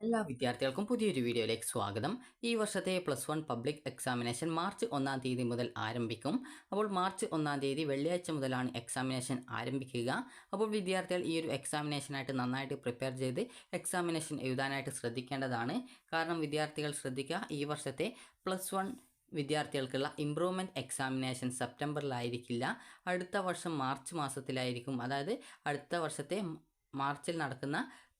എല്ലാ വിദ്യാർത്ഥികൾക്കും പുതിയൊരു വീഡിയോയിലേക്ക് സ്വാഗതം. ഈ വർഷത്തെ plus one public examination March ഒന്നാം തീയതി മുതൽ ആരംഭിക്കും. അപ്പോൾ മാർച്ച് ഒന്നാം തീയതി വെള്ളിയാഴ്ച മുതലാണ് എക്സാമിനേഷൻ ആരംഭിക്കുക. അപ്പോൾ വിദ്യാർത്ഥികൾ ഈ ഒരു എക്സാമിനേഷനായിട്ട് നന്നായിട്ട് പ്രിപ്പയർ ചെയ്ത് എക്സാമിനേഷൻ എഴുതാനായിട്ട് ശ്രദ്ധിക്കേണ്ടതാണ്. കാരണം വിദ്യാർത്ഥികൾ ശ്രദ്ധിക്കുക ഈ വർഷത്തെ പ്ലസ് വൺ വിദ്യാർത്ഥികൾക്കുള്ള ഇമ്പ്രൂവ്മെന്റ് എക്സാമിനേഷൻ സെപ്റ്റംബറിലായിരിക്കില്ല. അടുത്ത വർഷം മാർച്ച് മാസത്തിലായിരിക്കും. അതായത് അടുത്ത വർഷത്തെ മാർച്ചിൽ നടക്കുന്ന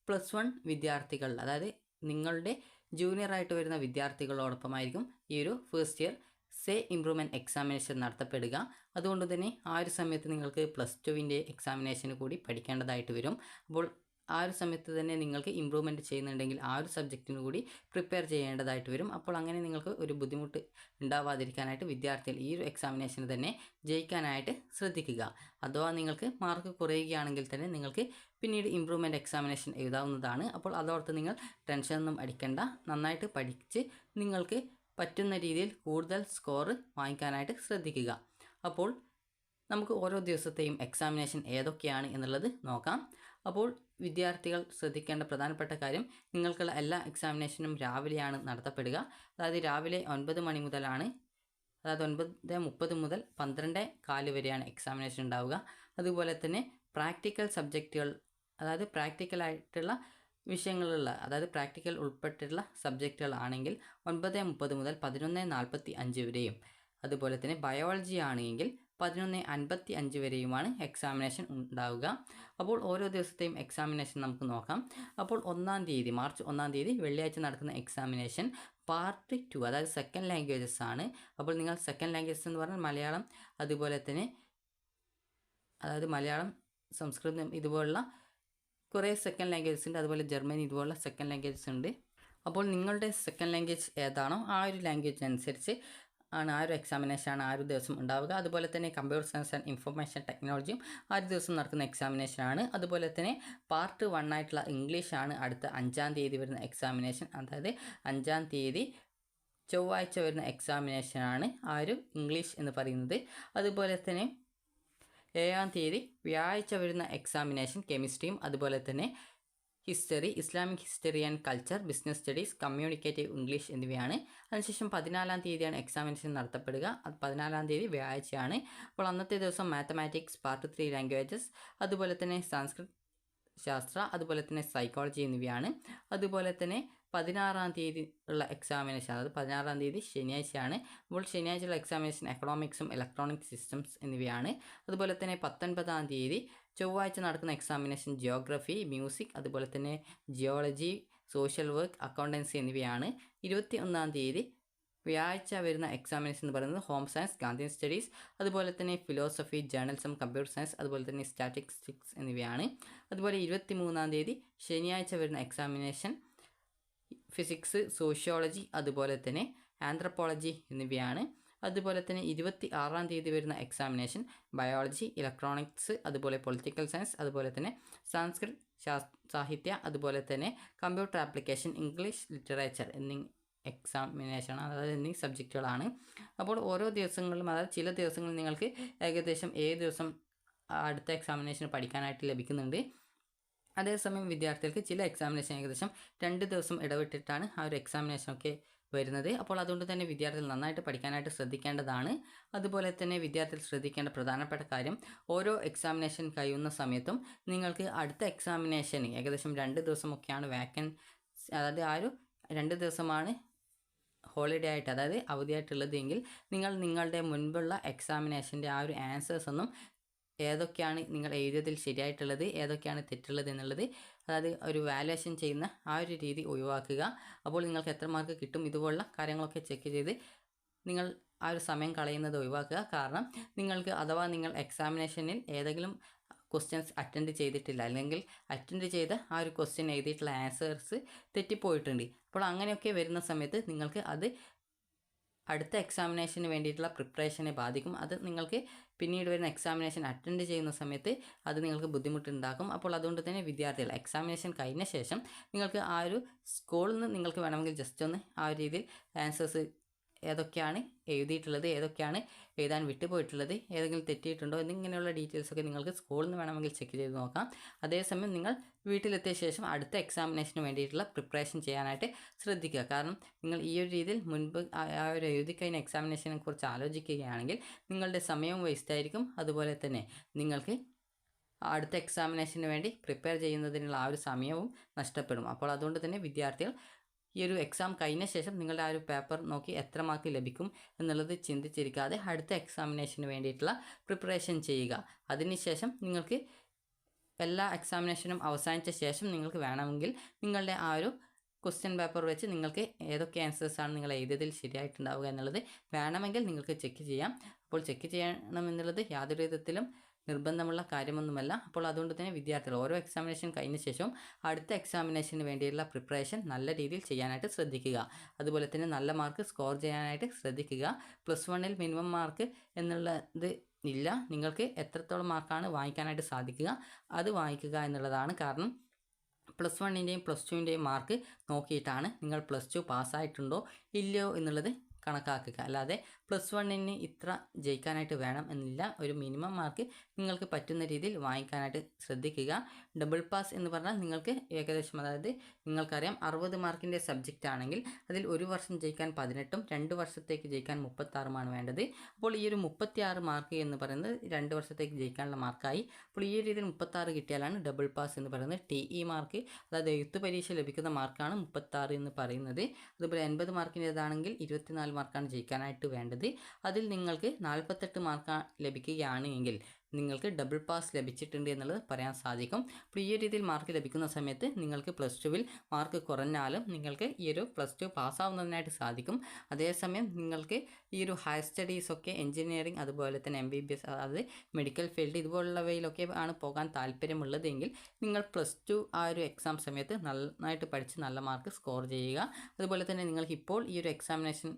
പ്ലസ് വൺ വിദ്യാർത്ഥികൾ അതായത് നിങ്ങളുടെ ജൂനിയർ ആയിട്ട് വരുന്ന വിദ്യാർത്ഥികളോടൊപ്പമായിരിക്കും ഈ ഒരു first year say improvement examination നടത്തപ്പെടുക. അതുകൊണ്ട് തന്നെ ആ ഒരു സമയത്ത് നിങ്ങൾക്ക് പ്ലസ് ടുവിന്റെ എക്സാമിനേഷന് കൂടി പഠിക്കേണ്ടതായിട്ട് വരും. അപ്പോൾ ആ ഒരു സമയത്ത് തന്നെ നിങ്ങൾക്ക് ഇമ്പ്രൂവ്മെന്റ് ചെയ്യുന്നുണ്ടെങ്കിൽ ആ ഒരു സബ്ജക്റ്റിന് കൂടി പ്രിപ്പയർ ചെയ്യേണ്ടതായിട്ട് വരും. അപ്പോൾ അങ്ങനെ നിങ്ങൾക്ക് ഒരു ബുദ്ധിമുട്ട് ഉണ്ടാവാതിരിക്കാനായിട്ട് വിദ്യാർത്ഥികൾ ഈ ഒരു എക്സാമിനേഷന് തന്നെ ജയിക്കാനായിട്ട് ശ്രദ്ധിക്കുക. അഥവാ നിങ്ങൾക്ക് മാർക്ക് കുറയുകയാണെങ്കിൽ തന്നെ നിങ്ങൾക്ക് പിന്നീട് ഇമ്പ്രൂവ്മെന്റ് എക്സാമിനേഷൻ എഴുതാവുന്നതാണ്. അപ്പോൾ അതോർത്ത് നിങ്ങൾ ടെൻഷനൊന്നും അടിക്കേണ്ട. നന്നായിട്ട് പഠിച്ച് നിങ്ങൾക്ക് പറ്റുന്ന രീതിയിൽ കൂടുതൽ സ്കോർ വാങ്ങിക്കാനായിട്ട് ശ്രദ്ധിക്കുക. അപ്പോൾ നമുക്ക് ഓരോ ദിവസത്തെയും എക്സാമിനേഷൻ ഏതൊക്കെയാണ് എന്നുള്ളത് നോക്കാം. അപ്പോൾ വിദ്യാർത്ഥികൾ ശ്രദ്ധിക്കേണ്ട പ്രധാനപ്പെട്ട കാര്യം നിങ്ങൾക്കുള്ള എല്ലാ എക്സാമിനേഷനും രാവിലെയാണ് നടത്തപ്പെടുക. അതായത് രാവിലെ ഒൻപത് മണി മുതലാണ് അതായത് ഒൻപത് മുപ്പത് മുതൽ പന്ത്രണ്ട് കാൽ വരെയാണ് എക്സാമിനേഷൻ ഉണ്ടാവുക. അതുപോലെ തന്നെ പ്രാക്ടിക്കൽ സബ്ജക്റ്റുകൾ അതായത് പ്രാക്ടിക്കലായിട്ടുള്ള വിഷയങ്ങളുള്ള അതായത് പ്രാക്ടിക്കൽ ഉൾപ്പെട്ടിട്ടുള്ള സബ്ജക്റ്റുകൾ ആണെങ്കിൽ ഒൻപത് മുപ്പത് മുതൽ പതിനൊന്ന് നാൽപ്പത്തി അഞ്ച് വരെയും. അതുപോലെ തന്നെ ബയോളജി ആണെങ്കിൽ പതിനൊന്ന് അൻപത്തി അഞ്ച് വരെയുമാണ് എക്സാമിനേഷൻ ഉണ്ടാവുക. അപ്പോൾ ഓരോ ദിവസത്തെയും എക്സാമിനേഷൻ നമുക്ക് നോക്കാം. അപ്പോൾ ഒന്നാം തീയതി മാർച്ച് ഒന്നാം തീയതി വെള്ളിയാഴ്ച നടക്കുന്ന എക്സാമിനേഷൻ പാർട്ട് ടു അതായത് സെക്കൻഡ് ലാംഗ്വേജസ് ആണ്. അപ്പോൾ നിങ്ങൾ സെക്കൻഡ് ലാംഗ്വേജസ് എന്ന് പറഞ്ഞാൽ മലയാളം അതുപോലെ തന്നെ അതായത് മലയാളം സംസ്കൃതം ഇതുപോലുള്ള കുറേ സെക്കൻഡ് ലാംഗ്വേജസ് ഉണ്ട്. അതുപോലെ ജർമ്മനി ഇതുപോലുള്ള സെക്കൻഡ് ലാംഗ്വേജസ് ഉണ്ട്. അപ്പോൾ നിങ്ങളുടെ സെക്കൻഡ് ലാംഗ്വേജ് ഏതാണോ ആ ഒരു ലാംഗ്വേജിനനുസരിച്ച് ആണ് ആ ഒരു എക്സാമിനേഷനാണ് ആ ഒരു ദിവസം ഉണ്ടാവുക. അതുപോലെ തന്നെ കമ്പ്യൂട്ടർ സയൻസ് ആൻഡ് ഇൻഫർമേഷൻ ടെക്നോളജിയും ആ ഒരു ദിവസം നടക്കുന്ന എക്സാമിനേഷനാണ് അതുപോലെ തന്നെ പാർട്ട് വൺ ആയിട്ടുള്ള ഇംഗ്ലീഷ് ആണ് അടുത്ത അഞ്ചാം തീയതി വരുന്ന എക്സാമിനേഷൻ അതായത് അഞ്ചാം തീയതി ചൊവ്വാഴ്ച വരുന്ന എക്സാമിനേഷനാണ് ആ ഒരു ഇംഗ്ലീഷ് എന്ന് പറയുന്നത്. അതുപോലെ തന്നെ ഏഴാം തീയതി വ്യാഴാഴ്ച വരുന്ന എക്സാമിനേഷൻ കെമിസ്ട്രിയും അതുപോലെ തന്നെ history Islamic history and culture business studies communicative English എന്നിവയാണ്. അതിനുശേഷം പതിനാലാം തീയതിയാണ് എക്സാമിനേഷൻ നടത്തപ്പെടുക. അത് പതിനാലാം തീയതി വ്യാഴാഴ്ചയാണ്. അപ്പോൾ അന്നത്തെ ദിവസം മാത്തമാറ്റിക്സ് പാർട്ട് ത്രീ ലാംഗ്വേജസ് അതുപോലെ തന്നെ സംസ്കൃത് ശാസ്ത്ര അതുപോലെ തന്നെ സൈക്കോളജി എന്നിവയാണ്. അതുപോലെ തന്നെ പതിനാറാം തീയതി ഉള്ള എക്സാമിനേഷൻ അതായത് പതിനാറാം തീയതി ശനിയാഴ്ചയാണ്. അപ്പോൾ ശനിയാഴ്ചയുള്ള എക്സാമിനേഷൻ എക്കണോമിക്സും ഇലക്ട്രോണിക് സിസ്റ്റംസ് എന്നിവയാണ്. അതുപോലെ തന്നെ പത്തൊൻപതാം തീയതി ചൊവ്വാഴ്ച നടക്കുന്ന എക്സാമിനേഷൻ ജിയോഗ്രഫി മ്യൂസിക് അതുപോലെ തന്നെ ജിയോളജി സോഷ്യൽ വർക്ക് അക്കൗണ്ടൻസി എന്നിവയാണ് ഇരുപത്തി ഒന്നാം തീയതി വ്യാഴ്ച വരുന്ന എക്സാമിനേഷൻ എന്ന് പറയുന്നത് ഹോം സയൻസ് ഗാന്ധി സ്റ്റഡീസ് അതുപോലെ തന്നെ ഫിലോസഫി ജേർണലിസം കമ്പ്യൂട്ടർ സയൻസ് അതുപോലെ തന്നെ സ്റ്റാറ്റിസ്റ്റിക്സ് എന്നിവയാണ്. അതുപോലെ ഇരുപത്തി മൂന്നാം തീയതി ശനിയാഴ്ച വരുന്ന എക്സാമിനേഷൻ ഫിസിക്സ് സോഷ്യോളജി അതുപോലെ തന്നെ ആന്ത്രപ്പോളജി എന്നിവയാണ്. അതുപോലെ തന്നെ ഇരുപത്തി ആറാം തീയതി വരുന്ന എക്സാമിനേഷൻ ബയോളജി ഇലക്ട്രോണിക്സ് അതുപോലെ പൊളിറ്റിക്കൽ സയൻസ് അതുപോലെ തന്നെ സംസ്കൃത് സാഹിത്യ അതുപോലെ തന്നെ കമ്പ്യൂട്ടർ ആപ്ലിക്കേഷൻ ഇംഗ്ലീഷ് ലിറ്ററേച്ചർ എന്നീ എക്സാമിനേഷൻ അതായത് എന്നീ സബ്ജക്റ്റുകളാണ് അപ്പോൾ ഓരോ ദിവസങ്ങളിലും അതായത് ചില ദിവസങ്ങളിൽ നിങ്ങൾക്ക് ഏകദേശം ഏഴ് ദിവസം അടുത്ത എക്സാമിനേഷൻ പഠിക്കാനായിട്ട് ലഭിക്കുന്നുണ്ട്. അതേസമയം വിദ്യാർത്ഥികൾക്ക് ചില എക്സാമിനേഷൻ ഏകദേശം രണ്ട് ദിവസം ഇടവിട്ടിട്ടാണ് ആ ഒരു എക്സാമിനേഷനൊക്കെ വരുന്നത്. അപ്പോൾ അതുകൊണ്ട് തന്നെ വിദ്യാർത്ഥികൾ നന്നായിട്ട് പഠിക്കാനായിട്ട് ശ്രദ്ധിക്കേണ്ടതാണ്. അതുപോലെ തന്നെ വിദ്യാർത്ഥികൾ ശ്രദ്ധിക്കേണ്ട പ്രധാനപ്പെട്ട കാര്യം ഓരോ എക്സാമിനേഷൻ കഴിയുന്ന സമയത്തും നിങ്ങൾക്ക് അടുത്ത എക്സാമിനേഷന് ഏകദേശം രണ്ട് ദിവസമൊക്കെയാണ് വാക്കൻ അതായത് ആ ഒരു രണ്ട് ദിവസമാണ് ഹോളിഡേ ആയിട്ട് അതായത് അവധിയായിട്ടുള്ളത് എങ്കിൽ നിങ്ങൾ നിങ്ങളുടെ മുൻപുള്ള എക്സാമിനേഷന്റെ ആ ഒരു ആൻസേഴ്സ് ഒന്നും ഏതൊക്കെയാണ് നിങ്ങൾ എഴുതിയതിൽ ശരിയായിട്ടുള്ളത് ഏതൊക്കെയാണ് തെറ്റുള്ളത് എന്നുള്ളത് അതായത് ഒരു വാലുവേഷൻ ചെയ്യുന്ന ആ ഒരു രീതി ഒഴിവാക്കുക. അപ്പോൾ നിങ്ങൾക്ക് എത്ര മാർക്ക് കിട്ടും ഇതുപോലുള്ള കാര്യങ്ങളൊക്കെ ചെക്ക് ചെയ്ത് നിങ്ങൾ ആ ഒരു സമയം കളയുന്നത് ഒഴിവാക്കുക. കാരണം നിങ്ങൾക്ക് അഥവാ നിങ്ങൾ എക്സാമിനേഷനിൽ ഏതെങ്കിലും ക്വസ്റ്റ്യൻസ് അറ്റൻഡ് ചെയ്തിട്ടില്ല അല്ലെങ്കിൽ അറ്റൻഡ് ചെയ്ത ആ ഒരു ക്വസ്റ്റ്യൻ എഴുതിയിട്ടുള്ള ആൻസേഴ്സ് തെറ്റിപ്പോയിട്ടുണ്ട്. അപ്പോൾ അങ്ങനെയൊക്കെ വരുന്ന സമയത്ത് നിങ്ങൾക്ക് അത് അടുത്ത എക്സാമിനേഷന് വേണ്ടിയിട്ടുള്ള പ്രിപ്പറേഷനെ ബാധിക്കും. അത് നിങ്ങൾക്ക് പിന്നീട് വരുന്ന എക്സാമിനേഷൻ അറ്റൻഡ് ചെയ്യുന്ന സമയത്ത് അത് നിങ്ങൾക്ക് ബുദ്ധിമുട്ടുണ്ടാക്കും. അപ്പോൾ അതുകൊണ്ട് തന്നെ വിദ്യാർത്ഥികൾ എക്സാമിനേഷൻ കഴിഞ്ഞ ശേഷം നിങ്ങൾക്ക് ആ ഒരു സ്കൂളിൽ നിന്ന് നിങ്ങൾക്ക് വേണമെങ്കിൽ ജസ്റ്റ് ഒന്ന് ആ ഒരു രീതിയിൽ ആൻസേഴ്സ് ഏതൊക്കെയാണ് എഴുതിയിട്ടുള്ളത് ഏതൊക്കെയാണ് എഴുതാൻ വിട്ടുപോയിട്ടുള്ളത് ഏതെങ്കിലും തെറ്റിയിട്ടുണ്ടോ എന്നിങ്ങനെയുള്ള ഡീറ്റെയിൽസ് ഒക്കെ നിങ്ങൾക്ക് സ്കൂളിൽ നിന്ന് വേണമെങ്കിൽ ചെക്ക് ചെയ്ത് നോക്കാം. അതേസമയം നിങ്ങൾ വീട്ടിലെത്തിയ ശേഷം അടുത്ത എക്സാമിനേഷന് വേണ്ടിയിട്ടുള്ള പ്രിപ്പറേഷൻ ചെയ്യാനായിട്ട് ശ്രദ്ധിക്കുക. കാരണം നിങ്ങൾ ഈ ഒരു രീതിയിൽ മുൻപ് ആ ഒരു എഴുതി കഴിഞ്ഞ എക്സാമിനേഷനെ കുറിച്ച് ആലോചിക്കുകയാണെങ്കിൽ നിങ്ങളുടെ സമയവും വേസ്റ്റ് ആയിരിക്കും. അതുപോലെ തന്നെ നിങ്ങൾക്ക് അടുത്ത എക്സാമിനേഷന് വേണ്ടി പ്രിപ്പയർ ചെയ്യുന്നതിനുള്ള ആ ഒരു സമയവും നഷ്ടപ്പെടും. അപ്പോൾ അതുകൊണ്ട് തന്നെ വിദ്യാർത്ഥികൾ ഈ ഒരു എക്സാം കഴിഞ്ഞ ശേഷം നിങ്ങളുടെ ആ ഒരു പേപ്പർ നോക്കി എത്ര മാർക്ക് ലഭിക്കും എന്നുള്ളത് ചിന്തിച്ചിരിക്കാതെ അടുത്ത എക്സാമിനേഷന് വേണ്ടിയിട്ടുള്ള പ്രിപ്പറേഷൻ ചെയ്യുക. അതിനുശേഷം നിങ്ങൾക്ക് എല്ലാ എക്സാമിനേഷനും അവസാനിച്ച ശേഷം നിങ്ങൾക്ക് വേണമെങ്കിൽ നിങ്ങളുടെ ആ ഒരു ക്വസ്റ്റ്യൻ പേപ്പർ വെച്ച് നിങ്ങൾക്ക് ഏതൊക്കെ ആൻസേഴ്സാണ് നിങ്ങൾ എഴുതിയതിൽ ശരിയായിട്ടുണ്ടാവുക എന്നുള്ളത് വേണമെങ്കിൽ നിങ്ങൾക്ക് ചെക്ക് ചെയ്യാം. അപ്പോൾ ചെക്ക് ചെയ്യണമെന്നുള്ളത് യാതൊരു വിധത്തിലും നിർബന്ധമുള്ള കാര്യമൊന്നുമല്ല. അപ്പോൾ അതുകൊണ്ട് തന്നെ വിദ്യാർത്ഥികൾ ഓരോ എക്സാമിനേഷൻ കഴിഞ്ഞ ശേഷവും അടുത്ത എക്സാമിനേഷന് വേണ്ടിയുള്ള പ്രിപ്പറേഷൻ നല്ല രീതിയിൽ ചെയ്യാനായിട്ട് ശ്രദ്ധിക്കുക. അതുപോലെ തന്നെ നല്ല മാർക്ക് സ്കോർ ചെയ്യാനായിട്ട് ശ്രദ്ധിക്കുക. പ്ലസ് വണ്ണിൽ മിനിമം മാർക്ക് എന്നുള്ളത് ഇല്ല. നിങ്ങൾക്ക് എത്രത്തോളം മാർക്കാണ് വാങ്ങിക്കാനായിട്ട് സാധിക്കുക. അത് വാങ്ങിക്കുക എന്നുള്ളതാണ് കാരണം പ്ലസ് വണ്ണിന്റെയും പ്ലസ് ടുവിന്റെയും മാർക്ക് നോക്കിയിട്ടാണ് നിങ്ങൾ പ്ലസ് ടു പാസ്സായിട്ടുണ്ടോ ഇല്ലയോ എന്നുള്ളത് കണക്കാക്കുക. അല്ലാതെ പ്ലസ് വണ്ണിന് ഇത്ര ജയിക്കാനായിട്ട് വേണം എന്നില്ല. ഒരു മിനിമം മാർക്ക് നിങ്ങൾക്ക് പറ്റുന്ന രീതിയിൽ വാങ്ങിക്കാനായിട്ട് ശ്രദ്ധിക്കുക. ഡബിൾ പാസ് എന്ന് പറഞ്ഞാൽ നിങ്ങൾക്ക് ഏകദേശം അതായത് നിങ്ങൾക്കറിയാം അറുപത് മാർക്കിന്റെ സബ്ജക്റ്റ് ആണെങ്കിൽ അതിൽ ഒരു വർഷം ജയിക്കാൻ പതിനെട്ടും രണ്ട് വർഷത്തേക്ക് ജയിക്കാൻ മുപ്പത്താറുമാണ് വേണ്ടത്. അപ്പോൾ ഈ ഒരു മുപ്പത്തിയാറ് മാർക്ക് എന്ന് പറയുന്നത് രണ്ട് വർഷത്തേക്ക് ജയിക്കാനുള്ള മാർക്കായി. അപ്പോൾ ഈ രീതിയിൽ മുപ്പത്താറ് കിട്ടിയാലാണ് ഡബിൾ പാസ് എന്ന് പറയുന്നത് ടി ഇ മാർക്ക് അതായത് എഴുത്ത് പരീക്ഷ ലഭിക്കുന്ന മാർക്കാണ് മുപ്പത്താറ് എന്ന് പറയുന്നത്. അതുപോലെ എൺപത് മാർക്കിന്റേതാണെങ്കിൽ ഇരുപത്തിനാല് മാർക്കാണ് ജയിക്കാനായിട്ട് വേണ്ടത്. അതിൽ നിങ്ങൾക്ക് നാൽപ്പത്തെട്ട് മാർക്ക് ലഭിക്കുകയാണ് എങ്കിൽ നിങ്ങൾക്ക് ഡബിൾ പാസ് ലഭിച്ചിട്ടുണ്ട് എന്നുള്ളത് പറയാൻ സാധിക്കും. അപ്പോൾ ഈ രീതിയിൽ മാർക്ക് ലഭിക്കുന്ന സമയത്ത് നിങ്ങൾക്ക് പ്ലസ് ടുവിൽ മാർക്ക് കുറഞ്ഞാലും നിങ്ങൾക്ക് ഈ ഒരു പ്ലസ് ടു പാസ്സാവുന്നതിനായിട്ട് സാധിക്കും. അതേസമയം നിങ്ങൾക്ക് ഈ ഒരു ഹയർ സ്റ്റഡീസ് ഒക്കെ എഞ്ചിനീയറിംഗ് അതുപോലെ തന്നെ എം ബി ബി എസ് അതായത് മെഡിക്കൽ ഫീൽഡ് ഇതുപോലുള്ളവയിലൊക്കെ ആണ് പോകാൻ താല്പര്യമുള്ളതെങ്കിൽ നിങ്ങൾ പ്ലസ് ടു ആ ഒരു എക്സാം സമയത്ത് നന്നായിട്ട് പഠിച്ച് നല്ല മാർക്ക് സ്കോർ ചെയ്യുക. അതുപോലെ തന്നെ നിങ്ങൾക്ക് ഇപ്പോൾ ഈ ഒരു എക്സാമിനേഷൻ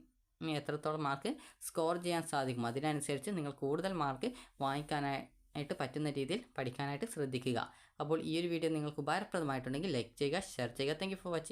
എത്രത്തോളം മാർക്ക് സ്കോർ ചെയ്യാൻ സാധിക്കും? അതിനനുസരിച്ച് നിങ്ങൾ കൂടുതൽ മാർക്ക് വാങ്ങിക്കാനായിട്ട് പറ്റുന്ന രീതിയിൽ പഠിക്കാനായിട്ട് ശ്രദ്ധിക്കുക. അപ്പോൾ ഈ ഒരു വീഡിയോ നിങ്ങൾക്ക് ഉപകാരപ്രദമായിട്ടുണ്ടെങ്കിൽ ലൈക്ക് ചെയ്യുക ഷെയർ ചെയ്യുക. Thank for watching